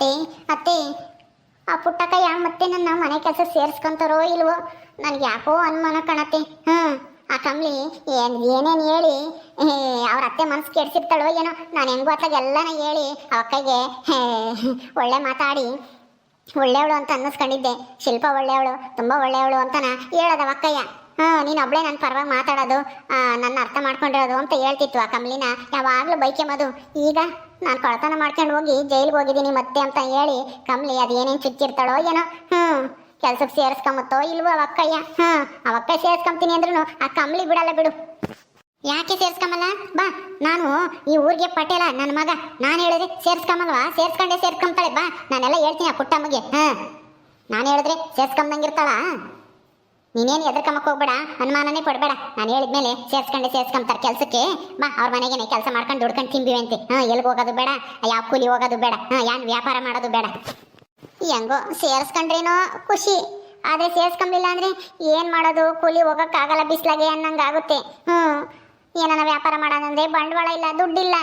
ಅತ್ತೆ ಅತ್ತೆ ಆ ಪುಟ್ಟಕ್ಕಯ್ಯ ಮತ್ತೆ ನನ್ನ ಮನೆ ಕೆಲಸ ಸೇರಿಸ್ಕೊಂತಾರೋ ಇಲ್ವೋ? ನನಗೆ ಯಾಕೋ ಅನುಮಾನ ಕಾಣತ್ತೆ. ಹ್ಮ್ ಆ ಕಮ್ಲಿ ಏನ್ ಏನೇನು ಹೇಳಿ? ಅವ್ರ ಅತ್ತೆ ಮನಸ್ಸು ಕೆಡ್ಸಿರ್ತಾಳೋ ಏನೋ? ನಾನು ಹೆಂಗೋ ಅತ್ತಾಗ ಎಲ್ಲನ ಹೇಳಿ ಹೇ, ಒಳ್ಳೆ ಮಾತಾಡಿ. ಒಳ್ಳೆಯವಳು ಅಂತ ಅನ್ನಿಸ್ಕೊಂಡಿದ್ದೆ. ಶಿಲ್ಪ ಒಳ್ಳೆಯವಳು ತುಂಬ ಒಳ್ಳೆಯವಳು ಅಂತನ ಹೇಳದ ಅಕ್ಕಯ್ಯ. ಹಾಂ ನೀನು ಒಬ್ಳೆ ನನ್ನ ಪರವಾಗಿ ಮಾತಾಡೋದು ನನ್ನ ಅರ್ಥ ಮಾಡ್ಕೊಂಡಿರೋದು ಅಂತ ಹೇಳ್ತಿತ್ತು ಆ ಕಮ್ಲಿನ. ಯಾವಾಗಲೂ ಮದು. ಈಗ? ನಾನು ಕಳ್ತನ ಮಾಡ್ಕೊಂಡು ಹೋಗಿ ಜೈಲಿಗೆ ಹೋಗಿದ್ದೀನಿ ಮತ್ತೆ ಅಂತ ಹೇಳಿ, ಕಮ್ಲಿ ಅದು ಏನೇನು ಚುಚ್ಚಿರ್ತಾಳೋ ಏನೋ? ಹ್ಞೂ ಕೆಲ್ಸಕ್ಕೆ ಸೇರಿಸ್ಕೊಂಬತ್ತೋ ಇಲ್ವೋ ಅವಕ್ಕಯ್ಯ ಹ್ಞೂ ಅವಕ್ಕ ಸೇರಿಸ್ಕೊಂತೀನಿ ಅಂದ್ರೂ ಆ ಕಮ್ಲಿ ಬಿಡಲ್ಲ ಬಿಡು. ಯಾಕೆ ಸೇರ್ಸ್ಕೊಂಬಲ್ಲ? ಬಾ, ನಾನು ಈ ಊರಿಗೆ ಪಟೇಲ ನನ್ನ ಮಗ. ನಾನು ಹೇಳಿದ್ರೆ ಸೇರ್ಸ್ಕೊಂಬಲ್ವಾ? ಸೇರ್ಸ್ಕೊಂಡೆ ಸೇರ್ಸ್ಕೊಂತಾಳೆ ಬಾ, ನಾನೆಲ್ಲ ಹೇಳ್ತೀನಿ ಆ ಪುಟ್ಟಮ್ಮಗೆ ಹಾಂ ನಾನು ಹೇಳಿದ್ರೆ ಸೇರ್ಸ್ಕೊಂಬಂಗಿರ್ತಾಳ ನೀನೇನು ಎದ್ರಕಮ್ಮಕ್ಕೆ ಹೋಗ್ಬೇಡ, ಅನುಮಾನನೇ ಕೊಡಬೇಡ ನಾನು ಹೇಳಿದ್ಮೇಲೆ ಸೇರ್ಸ್ಕೊಂಡೆ ಸೇರ್ಸ್ಕೊಂತಾರೆ ಕೆಲಸಕ್ಕೆ. ಬಾ, ಅವ್ರ ಮನೆಗೇನೆ ಕೆಲಸ ಮಾಡ್ಕೊಂಡು ದುಡ್ಕೊಂಡು ತಿಂಬಿವಂತೆ. ಹಾಂ ಎಲ್ಲಿಗೆ ಹೋಗೋದು ಬೇಡ ಯಾವ ಕೂಲಿ ಹೋಗೋದು ಬೇಡ, ಹಾಂ, ಯಾನ್ ವ್ಯಾಪಾರ ಮಾಡೋದು ಬೇಡ. ಹೆಂಗೋ ಸೇರಿಸ್ಕೊಂಡ್ರೇನೋ ಖುಷಿ. ಆದ್ರೆ ಸೇರಿಸ್ಕೊಂಬಿಲ್ಲ ಅಂದರೆ ಏನು ಮಾಡೋದು? ಕೂಲಿ ಹೋಗೋಕ್ಕಾಗಲ್ಲ ಬಿಸ್ಲಾಗೆ ಅನ್ನಂಗೆ ಆಗುತ್ತೆ ಹ್ಞೂ. ಏನನ ವ್ಯಾಪಾರ ಮಾಡೋದಂದ್ರೆ ಬಂಡವಾಳ ಇಲ್ಲ, ದುಡ್ಡಿಲ್ಲ.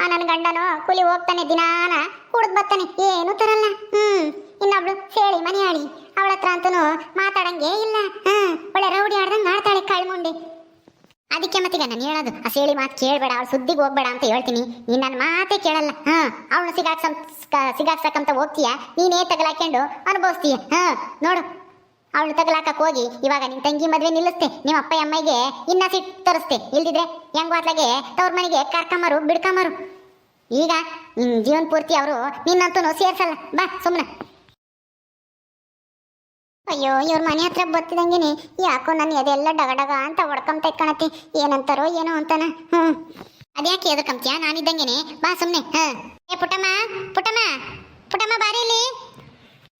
ಆ ನನ್ನ ಗಂಡನು ಕೂಲಿ ಹೋಗ್ತಾನೆ ದಿನಾನ, ಕುಡ್ದು ಬರ್ತಾನೆ ಏನು ತರಲ್ಲ. ಹ್ಮ್ ಇನ್ನೊಬ್ಳು ಸೇಳಿ ಮನೆಯಾಳಿ. ಅವಳ ಹತ್ರ ಅಂತೂ ಮಾತಾಡಂಗೆ ಇಲ್ಲ. ಒಳ್ಳೆ ರೌಡಿ ಆಡ್ದಂಗೆ ಆಡ್ತಾಳೆ ಕಳ್ಮುಂಡಿ ಅದಕ್ಕೆ ಮತ್ತೀಗ ನಾನು ಹೇಳೋದು, ಆ ಸೇಳಿ ಮಾತು ಕೇಳಬೇಡ, ಅವಳು ಸುದ್ದಿಗೆ ಹೋಗ್ಬೇಡ ಅಂತ ಹೇಳ್ತೀನಿ. ನೀನು ನನ್ನ ಮಾತೇ ಕೇಳಲ್ಲ. ಹಾ ಅವಳು ಸಿಗಾಕ್ಸ ಸಿಗಾಕ್ಸಕ್ಕಂತ ಹೋಗ್ತೀಯ? ನೀನೇ ತಗಲಾಕೊಂಡು ಅನುಭವಿಸ್ತೀಯ. ಹಾ, ನೋಡು. ಅವಳು ತಗಲಾಕಕ್ಕೆ ಹೋಗಿ, ಇವಾಗ ನಿನ್ ತಂಗಿ ಮದುವೆ ನಿಲ್ಲಿಸ್ತೆ ನಿಮ್ಮ ಅಪ್ಪ ಅಮ್ಮಗೆ ಇನ್ನ ಸಿಟ್ಟು ತರಿಸ್ತೆ. ಇಲ್ದಿದ್ರೆ ಹೆಂಗ್ ತವ್ರ ಮನೆಗೆ ಕರ್ಕೊಂಬರು ಬಿಡ್ಕಂಬರು ಈಗ ನಿನ್ನ ಜೀವನ ಪೂರ್ತಿ ಅವರು ನಿನ್ನಂತೂ ಸೇರ್ಸಲ್ಲ. ಬಾ ಸುಮ್ಮನೆ ಅಯ್ಯೋ, ಇವ್ರ ಮನೆ ಹತ್ರ ಬರ್ತಿದಂಗೆನೆ ಯಾಕೋ ನಾನು ಅದೆಲ್ಲ ಡಗ ಡಗ ಅಂತ ಹೊಡ್ಕೊಂತ ಇಟ್ಕೊಳತಿ ಏನಂತಾರೋ ಏನೋ ಅಂತಾನ. ಹ್ಞೂ. ಅದ್ಯಾಕೆ ನಾನು ನಾನಿದ್ದಂಗೆನೆ. ಬಾ ಸುಮ್ಮನೆ ಹಾಂ. ಏ ಪುಟಮ್ಮ ಪುಟಮ್ಮ ಪುಟಮ್ಮ ಬಾರಿ ಇಲ್ಲಿ.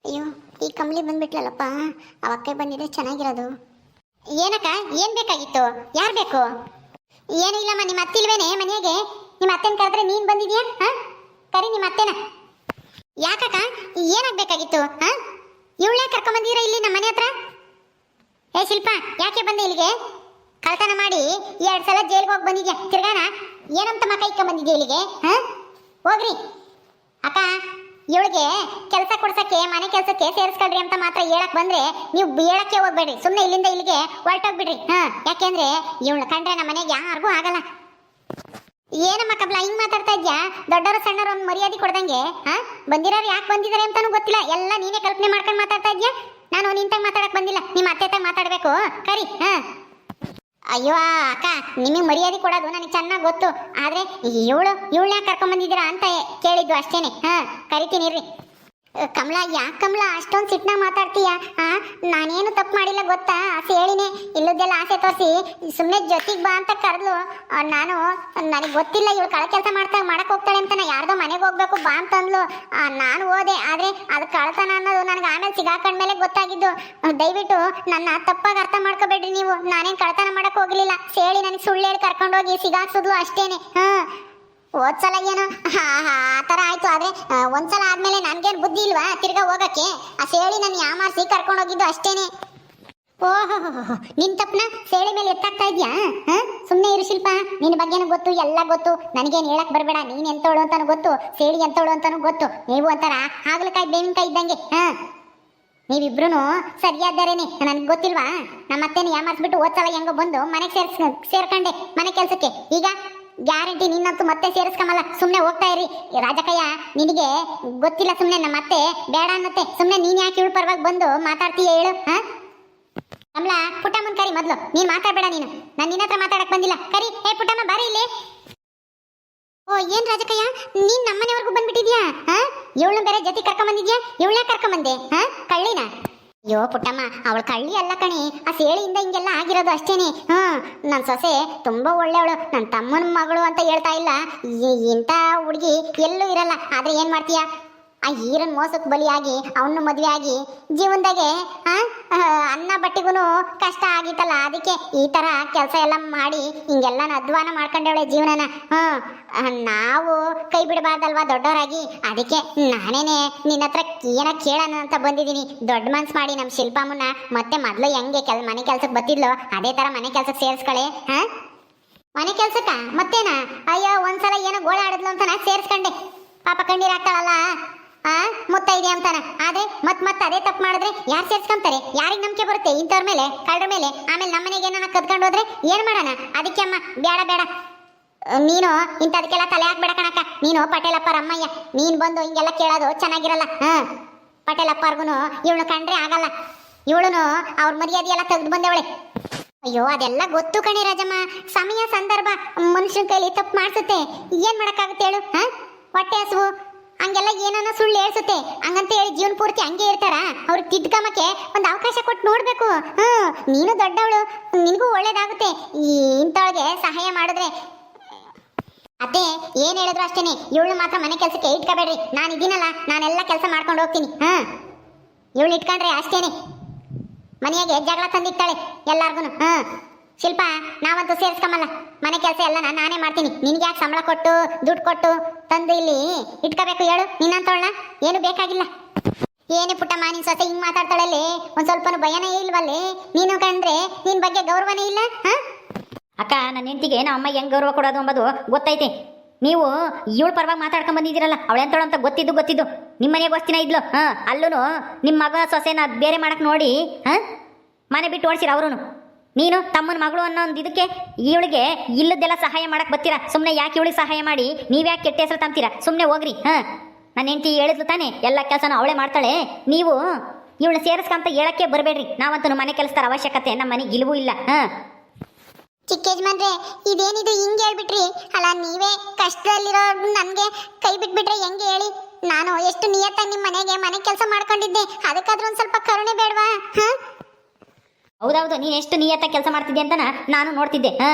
ಅಯ್ಯೋ, ಈ ಕಂಬ್ಲಿ ಬಂದ್ಬಿಟ್ಲಲ್ಲಪ್ಪ. ಅವಕ್ಕೆ ಬಂದಿದ್ರೆ ಚೆನ್ನಾಗಿರೋದು. ಏನಕ್ಕ? ಏನು ಬೇಕಾಗಿತ್ತು? ಯಾರು ಬೇಕು? ಏನೂ ಇಲ್ಲಮ್ಮ ನಿಮ್ಮ ಅತ್ತಿಲ್ವೇನೆ ಮನೆಗೆ? ನಿಮ್ಮ ಅತ್ತೆನ ಕರೆದ್ರೆ ನೀನು ಬಂದಿದ್ಯಾ? ಹಾಂ? ಕರಿ ನಿಮ್ಮ ಅತ್ತೆನ. ಯಾಕಕ್ಕ? ಏನಾಗಬೇಕಾಗಿತ್ತು ಹ? ಇವಳೇ ಕರ್ಕೊಂಬಂದಿರ ಇಲ್ಲಿ ನಮ್ಮ ಮನೆ ಹತ್ರ? ಏ ಶಿಲ್ಪ, ಯಾಕೆ ಬಂದೆ ಇಲ್ಲಿಗೆ? ಕಳ್ತನ ಮಾಡಿ ಎರಡು ಸಲ ಜೈಲಿಗೆ ಹೋಗಿ ಬಂದಿದ್ಯಾ? ತಿರ್ಗಾನ? ಏನಂತ ಮಕ ಇಕ್ಕೊಂಬಂದಿದ್ಯಾ ಇಲ್ಲಿಗೆ? ಹಾಂ? ಹೋಗ್ರಿ. ಅಕ್ಕ, ಇವಳಿಗೆ ಕೆಲಸ ಕೊಡ್ಸಕ್ಕೆ, ಮನೆ ಕೆಲಸಕ್ಕೆ ಸೇರಿಸ್ಕೊಳ್ರಿ ಅಂತ ಮಾತ್ರ ಹೇಳಕ್ ಬಂದ್ರೆ ನೀವು ಹೇಳಕ್ಕೆ ಹೋಗ್ಬೇಡ್ರಿ. ಸುಮ್ಮನೆ ಇಲ್ಲಿಂದ ಇಲ್ಲಿಗೆ ಹೊರಟೋಗ್ಬಿಡ್ರಿ. ಹಾಂ ಯಾಕೆಂದ್ರೆ ಇವಳು ಕಂಡ್ರೆ ನಮ್ಮ ಮನೆಗೆ ಯಾರಿಗೂ ಆಗಲ್ಲ. ಏನಮ್ಮ ಕಬ್ಲ ಹಿಂಗ್ ಮಾತಾಡ್ತಾ ಇದ್ಯಾ? ದೊಡ್ಡವರು ಸಣ್ಣವರು ಒಂದು ಮರ್ಯಾದೆ ಕೊಡ್ದಂಗೆ, ಹಾ? ಬಂದಿರೋರು ಯಾಕೆ ಬಂದಿದ್ದಾರೆ ಅಂತಾನು ಗೊತ್ತಿಲ್ಲ. ಎಲ್ಲ ನೀನೇ ಕಲ್ಪನೆ ಮಾಡ್ಕೊಂಡು ಮಾತಾಡ್ತಾ ಇದ್ಯಾ? ನಾನು ನಿಂತಾಗ ಮಾತಾಡಕ್ ಬಂದಿಲ್ಲ. ನಿಮ್ಮ ಅತ್ತೆ ತಾಗ ಮಾತಾಡ್ಬೇಕು. ಕರಿ, ಹಾ? ಅಯ್ಯೋ ಅಕ್ಕ, ನಿಮಗೆ ಮರ್ಯಾದೆ ಕೊಡೋದು ನನಗೆ ಚೆನ್ನಾಗಿ ಗೊತ್ತು. ಆದ್ರೆ, ಇವಳು, ಇವಳನ್ನ ಕರ್ಕೊಂಡ್ ಬಂದಿದ್ದೀರಾ ಅಂತ ಕೇಳಿದ್ದು ಅಷ್ಟೇನೆ. ಹಾ, ಕರಿತೀನಿ ಇರ್ರಿ. ಕಮಲ ಯಾಕೆ ಕಮಲ? ಅಷ್ಟೊಂದು ಸಿಟ್ನ ಮಾತಾಡ್ತೀಯ? ಆ ನಾನೇನು ತಪ್ಪು ಮಾಡಿಲ್ಲ ಗೊತ್ತಾ? ಆಸೆ ಹೇಳಿನೇ ಇಲ್ಲದೆಲ್ಲ ಆಸೆ ತೋರಿಸಿ ಸುಮ್ಮನೆ ಜೊತೆಗೆ ಬಾ ಅಂತ ಕರೆದ್ಲು. ನಾನು ನನಗೆ ಗೊತ್ತಿಲ್ಲ ಇವಳು ಕಳ ಕೆಲಸ ಮಾಡ್ತಾ ಮಾಡಕ್ಕೆ ಹೋಗ್ತಾಳೆ ಅಂತ ನಾ ಯಾರ್ದೋ ಮನೆಗೆ ಹೋಗ್ಬೇಕು ಬಾ ಅಂತಂದ್ಲು ನಾನು ಓದೆ ಆದರೆ ಅದು ಕಳ್ತನ ಅನ್ನೋದು ನನಗೆ ಆಮೇಲೆ ಸಿಗಾಕೊಂಡ್ಮೇಲೆ ಗೊತ್ತಾಗಿದ್ದು. ಆ, ದಯವಿಟ್ಟು ನನ್ನ ತಪ್ಪಾಗಿ ಅರ್ಥ ಮಾಡ್ಕೋಬೇಡ್ರಿ ನೀವು. ನಾನೇನು ಕಳ್ತನ ಮಾಡಕ್ಕೆ ಹೋಗ್ಲಿಲ್ಲ. ಸೇಳಿ ನನಗೆ ಸುಳ್ಳು ಹೇಳಿ ಕರ್ಕೊಂಡೋಗಿ ಸಿಗಾಕ್ಸಿದ್ಲು ಅಷ್ಟೇನೆ. ಹಾ ಹೋದ್ಸಲ ಏನೋ ಹಾ ಹಾ, ಆ ಥರ ಆಯ್ತು. ಆದ್ರೆ ಒಂದ್ಸಲ ಆದ್ಮೇಲೆ ನನಗೇನು ಬುದ್ಧಿ ಇಲ್ವಾ ತಿರ್ಗಾ ಹೋಗಕ್ಕೆ? ಆ ಸೇಳಿ ನನ್ನ ಯಾಮಾರಿಸಿ ಕರ್ಕೊಂಡು ಹೋಗಿದ್ದು ಅಷ್ಟೇನೆ. ಓಹೋ ನಿನ್ ತಪ್ಪನ ಸೇಳಿ ಮೇಲೆ ಎತ್ತಾಗ್ತಾ ಇದ್ಯಾ? ಸುಮ್ಮನೆ ಇರು ಶಿಲ್ಪ. ನಿನ್ನ ಬಗ್ಗೆನೂ ಗೊತ್ತು, ಎಲ್ಲ ಗೊತ್ತು. ನನಗೇನು ಹೇಳಕ್ ಬರಬೇಡ. ನೀನ್ ಎಂತವಳು ಅಂತಾನು ಗೊತ್ತು. ಸೇಳಿ ಎಂತವಳು ಅಂತಾನು ಗೊತ್ತು. ನೀವು ಅಂತಾರ ಹಾಗಲಕಾಯಿ ಬೇವಿನಕಾಯಿ ಇದ್ದಂಗೆ, ಹಾ? ನೀವಿಬ್ರು ಸರಿಯಾದರೇನೆ ನನಗೆ ಗೊತ್ತಿಲ್ವಾ? ನಮ್ಮ ಅತ್ತೆನ ಯಾಮಾರ್ಸ್ಬಿಟ್ಟು ಓದ್ಸಲ ಹೆಂಗೋ ಬಂದು ಮನೆಗೆ ಸೇರ್ಸ್, ಸೇರ್ಕಂಡೆ ಮನೆ ಕೆಲ್ಸಕ್ಕೆ. ಈಗ? ಗ್ಯಾರಂಟಿ ನಿನ್ನಂತೂ ಮತ್ತೆ ಸೇರಿಸ್ಕೊಂಬಲ್ಲ ಸುಮ್ಮನೆ ಹೋಗ್ತಾ ಇರಿ. ರಾಜಕಯ್ಯ ನಿನಗೆ ಗೊತ್ತಿಲ್ಲ ಸುಮ್ಮನೆ ನಮ್ಮ ಅತ್ತೆ ಬೇಡ ಅನ್ನತ್ತೆ. ಸುಮ್ಮನೆ ನೀನು ಯಾಕೆ ಇವಳು ಪರವಾಗಿ ಬಂದು ಮಾತಾಡ್ತೀಯ ಹೇಳು, ಹಾ? ಕಮಲ, ಪುಟ್ಟಮ್ಮನ ಕರಿ ಮೊದಲು. ನೀನು ಮಾತಾಡಬೇಡ ನೀನು. ನಾನು ನಿನ್ನ ಹತ್ರ ಮಾತಾಡಕ್ಕೆ ಬಂದಿಲ್ಲ. ಕರಿ. ಏ, ಪುಟ್ಟಮ್ಮ, ಬಾರಿ ಇಲ್ಲಿ. ಓ, ಏನ್ ರಾಜಕಯ್ಯ? ನೀನ್ ನಮ್ಮನೆವರೆಗೂ ಬಂದ್ಬಿಟ್ಟಿದ್ಯಾ? ಹಾ? ಇವಳನ್ನ ಬೇರೆ ಜೊತೆ ಕರ್ಕೊಂಡ್ ಬಂದಿದ್ಯಾ ಇವಳನ್ನ ಕರ್ಕೊಂಡ್ ಬಂದೆ ಹಾ? ಕಳ್ಳಿನ? ಅಯ್ಯೋ ಪುಟ್ಟಮ್ಮ, ಅವಳ ಕಳ್ಳಿ ಅಲ್ಲ ಕಣಿ. ಆ ಸೇಳಿಯಿಂದ ಹಿಂಗೆಲ್ಲ ಆಗಿರೋದು ಅಷ್ಟೇನೆ. ಹ್ಮ್ ನನ್ನ ಸೊಸೆ ತುಂಬಾ ಒಳ್ಳೆಯವಳು ನನ್ನ ತಮ್ಮನ ಮಗಳು ಅಂತ ಹೇಳ್ತಾ ಇಲ್ಲ. ಇಂಥ ಹುಡುಗಿ ಎಲ್ಲೂ ಇರಲ್ಲ. ಆದ್ರೆ ಏನ್ ಮಾಡ್ತೀಯ? ಆ ಹೀರನ್ ಮೋಸಕ್ಕೆ ಬಲಿಯಾಗಿ, ಅವನು ಮದುವೆ ಆಗಿ ಜೀವನದಾಗೆ ಅನ್ನ ಬಟ್ಟಿಗೂ ಕಷ್ಟ ಆಗಿತ್ತಲ್ಲ, ಅದಕ್ಕೆ ಈ ತರ ಕೆಲಸ ಎಲ್ಲ ಮಾಡಿ, ಹಿಂಗೆಲ್ಲ ಅಧ್ವಾನ ಮಾಡ್ಕೊಂಡವಳೆ ಜೀವನನ. ಹ್ಮ್ ನಾವು ಕೈ ಬಿಡಬಾರ್ದಲ್ವಾ ದೊಡ್ಡವರಾಗಿ? ಅದಕ್ಕೆ ನಾನೇನೆ ನಿನ್ನ ಹತ್ರ ಏನ ಕೇಳೋಣ ಅಂತ ಬಂದಿದ್ದೀನಿ. ದೊಡ್ಡ ಮನ್ಸು ಮಾಡಿ ನಮ್ಮ ಶಿಲ್ಪಮ್ಮನ ಮತ್ತೆ ಮೊದಲು ಹೆಂಗೆ ಕೆಲ, ಮನೆ ಕೆಲಸಕ್ಕೆ ಬತ್ತಿದ್ಲು ಅದೇ ತರ ಮನೆ ಕೆಲಸಕ್ಕೆ ಸೇರಿಸ್ಕೊಳೆ, ಹಾಂ? ಮನೆ ಕೆಲ್ಸಕ್ಕ ಮತ್ತೇನಾ? ಅಯ್ಯೋ, ಒಂದ್ಸಲ ಏನೋ ಗೋಳಾಡಿದ್ಲು ಅಂತ ನಾ ಸೇರಿಸ್ಕೊಂಡೆ. ಪಾಪ ಕಣ್ಣೀರು ಹಾಕ್ತಾಳಲ್ಲ. ಆ? ಮುತ್ತ ಇದೆ ಅಂತಾನ. ಆದ್ರೆ ಮತ್ ಮತ್ತೆ ಅದೇ ತಪ್ಪು ಮಾಡಿದ್ರೆ ಯಾರು ಸೇರ್ಸ್ಕೊಂತಾರೆ? ಯಾರಿಗೆ ನಂಬಿಕೆ ಬರುತ್ತೆ ಇಂಥವ್ರ ಮೇಲೆ, ಕಳ್ಳರ ಮೇಲೆ? ಆಮೇಲೆ ನಮ್ಮ ಮನೆಗೆ ಏನಾನ ಕದ್ಕೊಂಡು ಹೋದ್ರೆ ಏನ್ ಮಾಡೋಣ? ಅದಕ್ಕೆ ಅಮ್ಮ ಬೇಡ ಬೇಡ ನೀನು ಇಂಥದಕ್ಕೆಲ್ಲ ತಲೆ ಹಾಕ್ಬೇಡ ಕಣಕ್ಕ. ನೀನು ಪಟೇಲಪ್ಪರ ಅಮ್ಮಯ್ಯ ನೀನ್ ಬಂದು ಹಿಂಗೆಲ್ಲ ಕೇಳೋದು ಚೆನ್ನಾಗಿರಲ್ಲ. ಹಾ, ಪಟೇಲಪ್ಪರ್ಗುನು ಇವಳು ಕಂಡ್ರೆ ಆಗಲ್ಲ. ಇವಳುನು ಅವ್ರ ಮರ್ಯಾದೆ ಎಲ್ಲ ತೆಗೆದು ಬಂದವಳೆ. ಅಯ್ಯೋ, ಅದೆಲ್ಲ ಗೊತ್ತು ಕಣಿ ರಾಜಮ್ಮ. ಸಮಯ, ಸಂದರ್ಭ ಮನುಷ್ಯನ ಕೈಲಿ ತಪ್ಪು ಮಾಡಿಸುತ್ತೆ. ಏನ್ ಮಾಡಕ್ಕಾಗುತ್ತೆ ಹೇಳು, ಹಾ? ಹೊಟ್ಟೆ ಹಸುವು ಹಂಗೆಲ್ಲ ಏನನ್ನ ಸುಳ್ಳು ಹೇಳ್ಸುತ್ತೆ. ಹಂಗಂತ ಹೇಳಿ ಜೀವನ ಪೂರ್ತಿ ಹಂಗೆ ಇರ್ತಾರ. ಅವ್ರಿಗೆ ತಿದ್ಕಮಕ್ಕೆ ಒಂದು ಅವಕಾಶ ಕೊಟ್ಟು ನೋಡ್ಬೇಕು. ಹ್ಮ್, ನೀನು ದೊಡ್ಡವಳು, ನಿನಗೂ ಒಳ್ಳೇದಾಗುತ್ತೆ. ಇಂಥವಳಿಗೆ ಸಹಾಯ ಮಾಡಿದ್ರೆ. ಅದೇ ಏನ್ ಹೇಳಿದ್ರು ಅಷ್ಟೇನೆ. ಇವಳು ಮಾತ್ರ ಮನೆ ಕೆಲಸಕ್ಕೆ ಇಟ್ಕೋಬೇಡ್ರಿ. ನಾನು ಇದೀನಲ್ಲ, ನಾನೆಲ್ಲ ಕೆಲಸ ಮಾಡ್ಕೊಂಡು ಹೋಗ್ತೀನಿ. ಹಾ ಇವಳು ಇಟ್ಕೊಂಡ್ರೆ ಅಷ್ಟೇನೆ. ಮನೆಯಾಗೆ ಜಗಳ ತಂದಿಟ್ಟಾಳೆ ಎಲ್ಲಾರ್ಗು ಹಾ ಶಿಲ್ಪ, ನಾವಂತೂ ಸೇರಿಸ್ಕೊಂಬಲ್ಲ ಮನೆ ಕೆಲಸ ಎಲ್ಲ ನಾನೇ ಮಾಡ್ತೀನಿ. ನಿನ್ಗೆ ಯಾಕೆ ಸಂಬಳ ಕೊಟ್ಟು, ದುಡ್ಡು ಕೊಟ್ಟು ತಂದು ಇಲ್ಲಿ ಇಟ್ಕೋಬೇಕು ಹೇಳು. ನಿನ್ನಂತವಳನ್ನ ಏನು ಬೇಕಾಗಿಲ್ಲ. ಏನೇ ಪುಟ್ಟಮ್ಮ, ನಿನ್ ಸೊಸೆ ಹಿಂಗ್ ಮಾತಾಡ್ತಾಳಲ್ಲಿ ಒಂದ್ ಸ್ವಲ್ಪನೂ ಭಯನೇ ಇಲ್ವಲ್ಲಿ? ನೀನು ಕಂಡ್ರೆ ನಿನ್ ಬಗ್ಗೆ ಗೌರವನೇ ಇಲ್ಲ, ಹಾ? ಅಕ್ಕ ನನ್ನ ಹೆಂಡತಿಗೆ ನಮ್ಮ ಅಮ್ಮ ಹೆಂಗ್ ಗೌರವ ಕೊಡೋದು ಅಂಬೋದು ಗೊತ್ತೈತೆ. ನೀವು ಇವಳು ಪರವಾಗಿ ಮಾತಾಡ್ಕೊಂಡ್ ಬಂದಿದ್ದೀರಲ್ಲ ಅವಳೆಂತಳು ಅಂತ ಗೊತ್ತಿದ್ದು ಗೊತ್ತಿದ್ದು. ನಿಮ್ಮ ಮನೆಗೆ ಗೊತ್ತಿನ ಇದ್ಲು, ಹಾ ಅಲ್ಲೂ ನಿಮ್ಮ ಮಗ ಸೊಸೆನ ಬೇರೆ ಮಾಡಕ್ ನೋಡಿ, ಹಾ? ಮನೆ ಬಿಟ್ಟು ಓಡಿಸಿರ ಅವ್ರು ನೀನು ತಮ್ಮನ ಮಗಳು ಅನ್ನೋ ಒಂದು ಇದಕ್ಕೆ ಇವಳಿಗೆ ಇಲ್ಲದೆಲ್ಲ ಸಹಾಯ ಮಾಡಕ್ ಬರ್ತೀರಾ? ಸುಮ್ಮನೆ ಯಾಕೆ ಇವಳಿಗೆ ಸಹಾಯ ಮಾಡಿ? ನೀವ್ಯಾಕೆ ಕೆಟ್ಟ ಹೆಸರು ತಂತೀರಾ ಸುಮ್ಮನೆ ಹೋಗ್ರಿ, ಹಾ? ನನ್ನ ಹೆಂಡತಿ ಹೇಳಿದ್ಲು ತಾನೆ, ಎಲ್ಲ ಕೆಲಸನ ಅವಳೇ ಮಾಡ್ತಾಳೆ. ನೀವು ಇವಳು ಸೇರಿಸ್ಕಂತ ಹೇಳಕ್ಕೆ ಬರಬೇಡ್ರಿ. ನಾವಂತೂ ಮನೆ ಕೆಲಸದ ಅವಶ್ಯಕತೆ ನಮ್ಮ ಮನೆಗೆ ಇಲ್ವೂ ಇಲ್ಲ, ಹಾ? ಚಿಕ್ಕ ಯಜಮಾನ್ರೆ, ಇದೇನಿದು ಹಿಂಗೆ ಹೇಳ್ಬಿಟ್ರಿ? ಅಲ್ಲ, ನೀವೇ ಕಷ್ಟದಲ್ಲಿರೋ ನನಗೆ ಕೈ ಬಿಟ್ಬಿಟ್ರೆ ಹೆಂಗೆ ಹೇಳಿ? ನಾನು ಎಷ್ಟು ನಿಯತ್ತಾಗಿ ನಿಮ್ಮ ಮನೆಗೆ ಮನೆ ಕೆಲಸ ಮಾಡ್ಕೊಂಡಿದ್ದೆ, ಅದಕ್ಕಾದ್ರೂ ಒಂದು ಸ್ವಲ್ಪ ಕರುಣೆ ಬೇಡವಾ, ಹಾ? ಹೌದೌದು, ನೀನು ಎಷ್ಟು ನಿಯತ್ತ ಕೆಲಸ ಮಾಡ್ತಿದ್ದೆ ಅಂತನ ನಾನು ನೋಡ್ತಿದ್ದೆ. ಹಾ.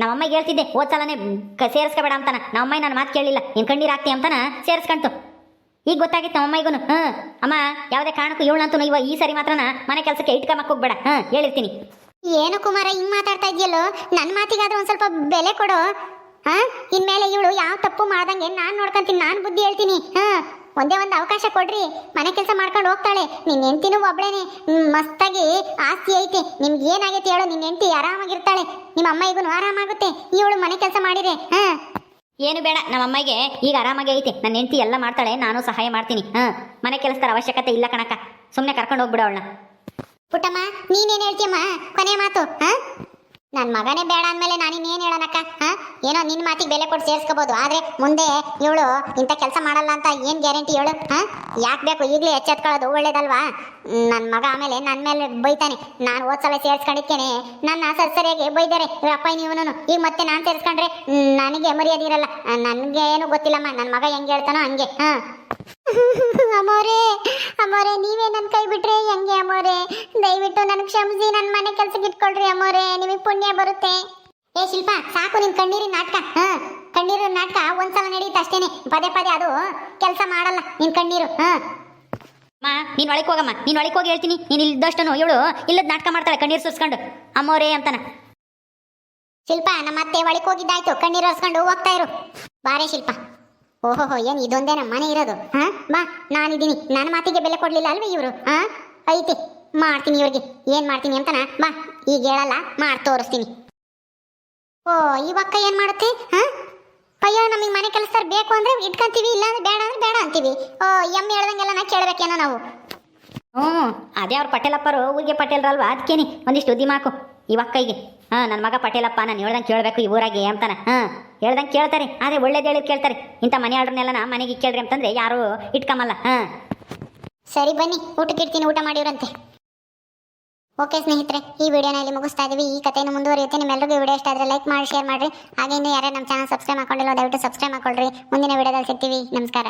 ನಮ್ಮಮ್ಮಗೆ ಹೇಳ್ತಿದ್ದೆ, ಹೋದ್ ಸಲನೇ ಕ, ಸೇರಿಸ್ಕೋಬೇಡ ಅಂತಾನ. ನಮ್ಮಮ್ಮ ನನ್ನ ಮಾತು ಕೇಳಿಲ್ಲ ನಿನ್ ಕಣ್ಣೀರು ಹಾಕ್ತಿ ಅಂತಾನ ಸೇರಿಸ್ಕಂತು. ಈಗ ಗೊತ್ತಾಗಿತ್ತು ನಮ್ಮಮ್ಮಗೂ ಹ. ಅಮ್ಮ, ಯಾವುದೇ ಕಾರಣಕ್ಕೂ ಇವಳಂತೂ ಇವ ಈ ಸರಿ ಮಾತ್ರನ ಮನೆ ಕೆಲಸಕ್ಕೆ ಇಟ್ಕೊಂಬಕ್ ಹೋಗ್ಬೇಡ. ಹಾ, ಹೇಳಿರ್ತೀನಿ. ಏನು ಕುಮಾರ, ಹಿಂಗ್ ಮಾತಾಡ್ತಾ ಇದೆಯಲ್ಲೋ? ನನ್ನ ಮಾತಿಗಾದ್ರೂ ಒಂದ್ ಸ್ವಲ್ಪ ಬೆಲೆ ಕೊಡು? ಹಾ? ಇನ್ಮೇಲೆ ಇವಳು ಯಾವ ತಪ್ಪು ಮಾಡ್ದಂಗೆ ನಾನ್ ನೋಡ್ಕೊಂತೀನಿ, ನಾನ್ ಬುದ್ಧಿ ಹೇಳ್ತೀನಿ. ಹಾ. ಒಂದೇ ಒಂದು ಅವಕಾಶ ಕೊಡ್ರಿ. ಮನೆ ಕೆಲಸ ಮಾಡ್ಕೊಂಡು ಹೋಗ್ತಾಳೆ. ನಿನ್ನ ಹೆಂಡ್ತಿನೂ ಒಬ್ಳೇನೆ. ಮಸ್ತಾಗಿ ಆಸ್ತಿ ಐತೆ. ನಿಮ್ಗೆ ಏನಾಗೈತೆ ಹೇಳು. ನಿನ್ನ ಹೆಂಡ್ತಿ ಆರಾಮಾಗಿರ್ತಾಳೆ. ನಿಮ್ಮ ಅಮ್ಮ ಈಗೂ ಆರಾಮಾಗುತ್ತೆ. ಇವಳು ಮನೆ ಕೆಲಸ ಮಾಡಿದೆ ಹಾ. ಏನು ಬೇಡ. ನಮ್ಮ ಅಮ್ಮಗೆ ಈಗ ಆರಾಮಾಗಿ ಐತೆ. ನನ್ನ ಹೆಂಡತಿ ಎಲ್ಲ ಮಾಡ್ತಾಳೆ. ನಾನು ಸಹಾಯ ಮಾಡ್ತೀನಿ. ಹಾ. ಮನೆ ಕೆಲಸದ ಅವಶ್ಯಕತೆ ಇಲ್ಲ ಕಣಕ್ಕ. ಸುಮ್ಮನೆ ಕರ್ಕೊಂಡು ಹೋಗ್ಬಿಡು ಅವಳನ್ನ. ಪುಟ್ಟಮ್ಮ ನೀನೇನು ಹೇಳ್ತೀಯಮ್ಮ? ಕೊನೆ ಮಾತು. ಹಾ? ನನ್ ಮಗನೇ ಬೇಡ ಅಂದಮೇಲೆ ನಾನು ಇನ್ನೇನು ಹೇಳನಕ್ಕ ಹಾಂ? ಏನೋ ನಿನ್ನ ಮಾತಿಗೆ ಬೆಲೆ ಕೊಟ್ಟು ಸೇರಿಸ್ಕೋಬೋದು. ಆದ್ರೆ ಮುಂದೆ ಇವಳು ಇಂಥ ಕೆಲಸ ಮಾಡಲ್ಲ ಅಂತ ಏನು ಗ್ಯಾರಂಟಿ ಹೇಳು? ಹಾ? ಯಾಕೆ ಬೇಕು? ಈಗಲೇ ಎಚ್ಚೆತ್ಕೊಳ್ಳೋದು ಒಳ್ಳೇದಲ್ವಾ? ನನ್ನ ಮಗ ಆಮೇಲೆ ನನ್ನ ಮೇಲೆ ಬೈತಾನೆ. ನಾನು ಓದ್ಸಲ ಸೇರಿಸ್ಕೊಂಡಿದ್ದೇನೆ ನನ್ನ ಸರ್ ಸರಿಯಾಗಿ ಬೈದಾರೆ. ಅಪ್ಪ ನೀವನು ಈಗ ಮತ್ತೆ ನಾನು ಸೇರ್ಸ್ಕೊಂಡ್ರೆ ನನಗೆ ಮರ್ಯಾದೆ ಇರಲ್ಲ. ನನಗೆ ಏನು ಗೊತ್ತಿಲ್ಲಮ್ಮ. ನನ್ನ ಮಗ ಹೆಂಗೆ ಹೇಳ್ತಾನೋ ಹಂಗೆ. ಹಾ? ಅಮ್ಮೋರೇ ಅಮ್ಮೋರೆ ನೀವೇ ನನ್ನ ಕೈ ಬಿಟ್ರೆ ಹೆಂಗೆ ಅಮ್ಮೋರೆ ದಯವಿಟ್ಟು ನನಗೆ ಕ್ಷಮಿಸಿ ನನ್ನ ಮನೆ ಕೆಲ್ಸಕ್ಕೆ ಇಟ್ಕೊಳ್ರಿ ಅಮ್ಮೋರೆ ನಿಮಗೆ ಪುಣ್ಯ ಬರುತ್ತೆ. ಏ ಶಿಲ್ಪ ಸಾಕು ನಿನ್ ಕಣ್ಣೀರಿನ ನಾಟಕ. ಹಾ ಕಣ್ಣೀರಿನ ನಾಟಕ ಒಂದ್ಸಲ ನಡೀತ ಅಷ್ಟೇನೆ. ಪದೇ ಪದೇ ಅದು ಕೆಲಸ ಮಾಡಲ್ಲ ನಿನ್ ಕಣ್ಣೀರು. ಹಾ. ಅಮ್ಮ ನೀನ್ ಒಳಗೆ ಹೋಗಮ್ಮ. ನೀನ್ ಒಳಗೆ ಹೋಗಿ ಹೇಳ್ತೀನಿ. ನೀನ್ ಇಲ್ದಷ್ಟನು ಇವಳು ಇಲ್ಲದ ನಾಟಕ ಮಾಡ್ತಾಳೆ ಕಣ್ಣೀರು ಸುರಿಸ್ಕೊಂಡು. ಅಮ್ಮೋರೇ ಅಂತಾನ. ಶಿಲ್ಪ ನಮ್ಮ ಅತ್ತೆ ಒಳಗೆ ಹೋಗಿದ್ದಾಯ್ತು. ಕಣ್ಣೀರು ಒರೆಸ್ಕೊಂಡು ಹೋಗ್ತಾ ಇರು. ಬಾರೇ ಶಿಲ್ಪ. ಓಹೋಹೋ, ಏನ್ ಇದೊಂದೇನ ಮನೆ ಇರೋದು? ಹಾ? ಬಾ, ನಾನಿದ್ದೀನಿ. ನನ್ನ ಮಾತಿಗೆ ಬೆಲೆ ಕೊಡ್ಲಿಲ್ಲ ಅಲ್ವೇ ಇವರು? ಹಾ? ಐತಿ, ಮಾಡ್ತೀನಿ ಇವ್ರಿಗೆ. ಏನ್ ಮಾಡ್ತೀನಿ ಅಂತನ? ಬಾ, ಈಗ ಹೇಳಲ್ಲ, ಮಾಡಿ ತೋರಿಸ್ತೀನಿ. ಓ ಇವಕ್ಕ ಏನ್ ಮಾಡುತ್ತೆ? ಹಾ? ಅಯ್ಯೋ, ನಮಗೆ ಮನೆ ಕೆಲಸ ಬೇಕು ಅಂದ್ರೆ ಇಟ್ಕೊಂತೀವಿ ಇಲ್ಲ ಅಂದ್ರೆ ಬೇಡ ಅಂದ್ರೆ ಬೇಡ ಅಂತೀವಿ. ಓ, ಎಮ್ಮೆ ಹೇಳ್ದಂಗೆಲ್ಲ ನಾ ಕೇಳ್ಬೇಕೇನೋ ನಾವು. ಹ್ಞೂ, ಅದೇ ಅವ್ರ ಪಟೇಲಪ್ಪರು, ಊರಿಗೆ ಪಟೇಲ್ರಲ್ವಾ? ಅದಕ್ಕೇನೆ ಒಂದಿಷ್ಟು ದಿಮಾಕು ಇವಾಗ ಕೈಗೆ ಹಾ ನನ್ನ ಮಗ ಪಟೇಲಪ್ಪ, ನಾನು ಹೇಳ್ದಂಗೆ ಕೇಳಬೇಕು ಈ ಊರಾಗೆ ಅಂತಾನೆ. ಹಾಂ? ಹೇಳ್ದಂಗೆ ಕೇಳ್ತಾರೆ, ಆದರೆ ಒಳ್ಳೇದು ಹೇಳಿದ್ ಕೇಳ್ತಾರೆ. ಇಂಥ ಮನೆ ಆರ್ಡ್ರನ್ನೆಲ್ಲ ನಾ ಮನೆಗೆ ಕೇಳ್ರಿ ಅಂತಂದ್ರೆ ಯಾರು ಇಟ್ಕೊಂಬಲ್ಲ ಹಾಂ. ಸರಿ ಬನ್ನಿ ಊಟಕ್ಕೆ ಇಡ್ತೀನಿ ಊಟ ಮಾಡಿವ್ರಂತೆ. ಓಕೆ ಸ್ನೇಹಿತರೆ, ಈ ವಿಡಿಯೋನ ಇಲ್ಲಿ ಮುಗಿಸ್ತಾ ಇದೀವಿ. ಈ ಕಥೆಯನ್ನು ಮುಂದುವರಿಯುತ್ತೆ. ನಿಮ್ಮೆಲ್ಲರಿಗೂ ವಿಡಿಯೋ ಇಷ್ಟ ಆದರೆ ಲೈಕ್ ಮಾಡಿ, ಶೇರ್ ಮಾಡಿರಿ. ಹಾಗೆ ಇನ್ನು ಯಾರೇ ನಮ್ಮ ಚಾನಲ್ ಸಬ್ಸ್ಕ್ರೈಬ್ ಮಾಡ್ಕೊಂಡಿಲ್ಲ, ದಯವಿಟ್ಟು ಸಬ್ಸ್ಕ್ರೈಬ್ ಮಾಡ್ಕೊಳ್ರಿ. ಮುಂದಿನ ವಿಡಿಯೋದಲ್ಲಿ ಸಿಗ್ತೀವಿ. ನಮಸ್ಕಾರ.